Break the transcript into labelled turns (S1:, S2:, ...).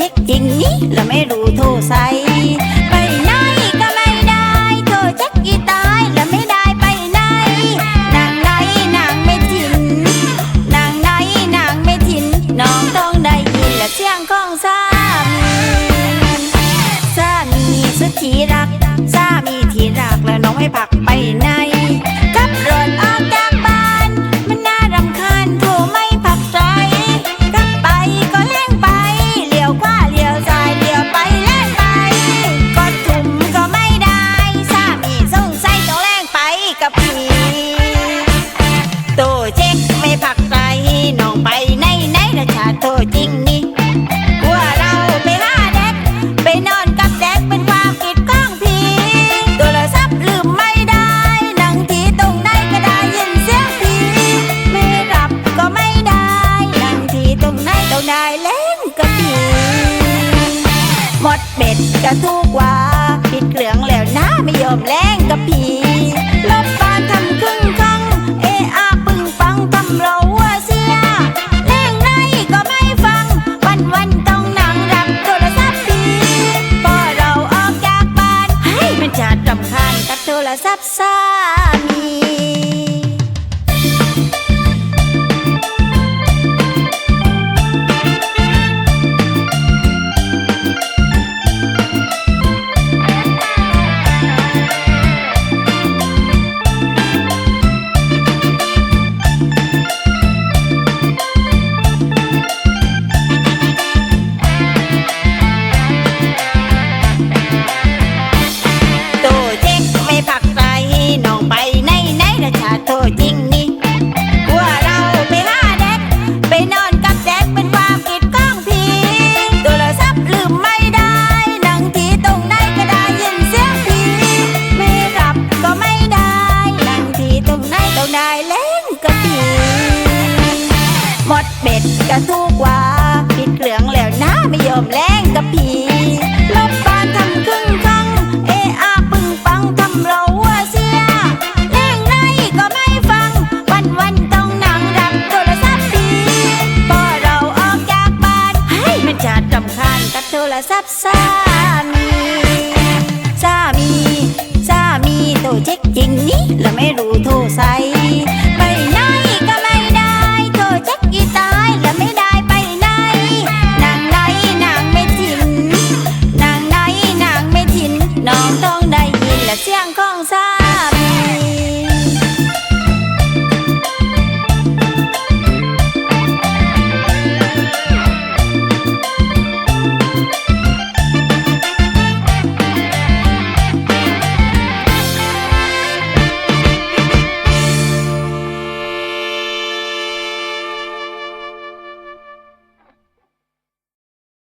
S1: รู้โทรใส่ไปไหนก็ไม่ได้โทรเช็คกี่ตายแล้วไม่ได้ไปไหนนางไหนนางไม่ทินนางไหนนางไม่ทินน้องต้องได้ยินและเสียงของสามีสามีสุดที่รักสามีที่รักแล้วน้องไม่พักไปไหน ไหนต้องได้เล่นกับพี่หมดเบ็ดก็ทุกว่าปิดเครื่องแล้วนะไม่ยอมแรงกับพี่ลบบ้านทำครึ่งครั้งเออะปึงปังทำเราหัวเสียแรงไรก็ไม่ฟัง วันวันต้องนั่งรับโทรศัพท์พี่พอเราออกจากบ้านให้มันจะรำคาญกับโทรศัพท์สามี หมดเบ็ดก็ทุกว่าปิดเครื่องแล้วนะไม่ยอมแรงกับพี่ลบบานทำครึ่งครั้งเออะปึงปังทำเราหัวเสียแรงไรก็ไม่ฟัง วันวันต้องนั่งรับโทรศัพท์พี่พอเราออกจากบ้านให้มันจะรำคาญกับโทรศัพท์สามีสามีสามีโทรเช็คจริงนี่แล้วไม่รู้โทรใส่ Là 共山